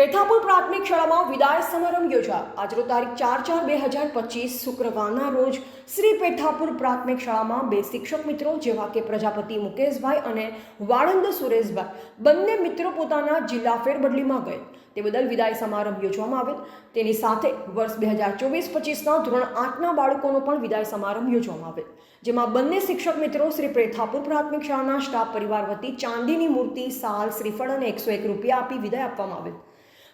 પેથાપુર પ્રાથમિક શાળામાં વિદાય સમારંભ યોજાયો. આજરો તારીખ ચાર ચાર બે હજાર પચીસ શુક્રવારના રોજ શ્રી પેથાપુર પ્રાથમિક શાળામાં બે શિક્ષક મિત્રો જેવા કે પ્રજાપતિ મુકેશભાઈ અને વાળંદ સુરેશભાઈ બંને મિત્રો પોતાના જિલ્લા ફેરબદલીમાં ગયે. તે બદલ વિદાય સમારંભ યોજવામાં આવેલ. તેની સાથે વર્ષ બે હજાર ચોવીસ પચીસના ધોરણ આઠના બાળકોનો પણ વિદાય સમારંભ યોજવામાં આવેલ. જેમાં બંને શિક્ષક મિત્રો શ્રી પ્રેથાપુર પ્રાથમિક શાળાના સ્ટાફ પરિવાર વતી ચાંદીની મૂર્તિ, સાલ, શ્રીફળ અને એકસો એક રૂપિયા આપી વિદાય આપવામાં આવેલ.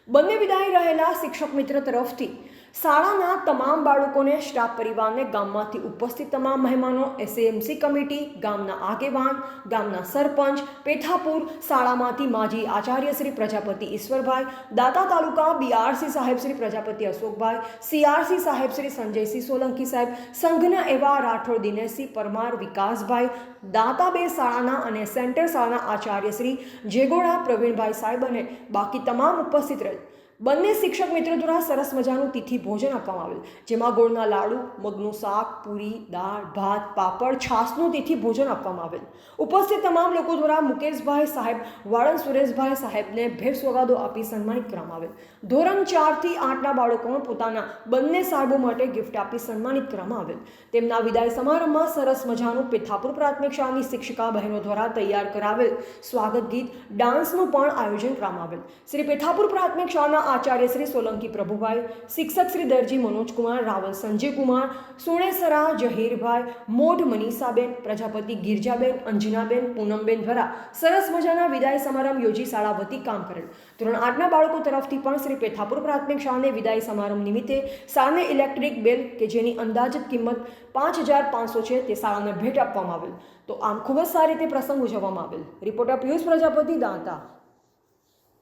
બંને વિદાય રહેલા શિક્ષક મિત્ર તરફથી શાળાના તમામ બાળકોને સ્ટાફ પરિવારને ગામમાંથી ઉપસ્થિત તમામ મહેમાનો એસએમસી કમિટી, ગામના આગેવાન, ગામના સરપંચ, પેથાપુર શાળામાંથી માજી આચાર્ય શ્રી પ્રજાપતિ ઈશ્વરભાઈ, દાતા તાલુકા બીઆરસી સાહેબ શ્રી પ્રજાપતિ અશોકભાઈ સીઆરસી સાહેબ શ્રી સંજયસિંહ સોલંકી સાહેબ, સંઘના એવા રાઠોડ દિનેશસિંહ પરમાર, વિકાસભાઈ દાતાબે શાળાના અને સેન્ટર શાળાના આચાર્ય શ્રી જેગોડા, પ્રવીણભાઈ સાહેબ અને બાકી તમામ ઉપસ્થિત રહેલ બંને શિક્ષક મિત્રો દ્વારા સરસ મજાનું તિથિ ભોજન આપવામાં આવેલ. જેમાં ગોળના લાડુ, મગનું શાક, પૂરી, દાળ, ભાત, પાપડ છાસનું તિથિ ભોજન આપવામાં આવેલ. ઉપસ્થિત તમામ લોકો દ્વારા મુકેશભાઈ સાહેબ, વાળંદ સુરેશભાઈ સાહેબને ભેટ સોગાદો આપી સન્માનિત કરવામાં આવેલ. ધોરણ ચારથી આઠના બાળકોને પોતાના બંને સાહેબો માટે ગિફ્ટ આપી સન્માનિત કરવામાં આવેલ. તેમના વિદાય સમારંભમાં સરસ મજાનું પેથાપુર પ્રાથમિક શાળાની શિક્ષિકા બહેનો દ્વારા તૈયાર કરાવેલ સ્વાગત ગીત, ડાન્સનું પણ આયોજન કરવામાં આવેલ. શ્રી પેથાપુર પ્રાથમિક શાળાના આચાર્ય શ્રી સોલંકી પ્રભુભાઈ, શિક્ષક શ્રી દરજી મનોજકુમાર, રાવલ સંજયકુમાર, સુણેસરા જહીરભાઈ, મોઢ મનીષાબેન, પ્રજાપતિ ગિરજાબેન, અંજનાબેન, પૂનમબેન દ્વારા સરસ મજાના વિદાય સમારંભ યોજી શાળા વતી કામ કરેલ. ધોરણ આઠના બાળકો તરફથી પણ શ્રી પેથાપુર પ્રાથમિક શાળાને વિદાય સમારંભ નિમિત્તે શાળાને ઇલેક્ટ્રિક બેલ કે જેની અંદાજિત કિંમત પાંચ હજાર પાંચસો છે તે શાળાને ભેટ આપવામાં આવેલ. તો આમ ખૂબ જ સારી રીતે પ્રસંગ ઉજવવામાં આવેલ. રિપોર્ટર પિયુષ પ્રજાપતિ, દાંતા.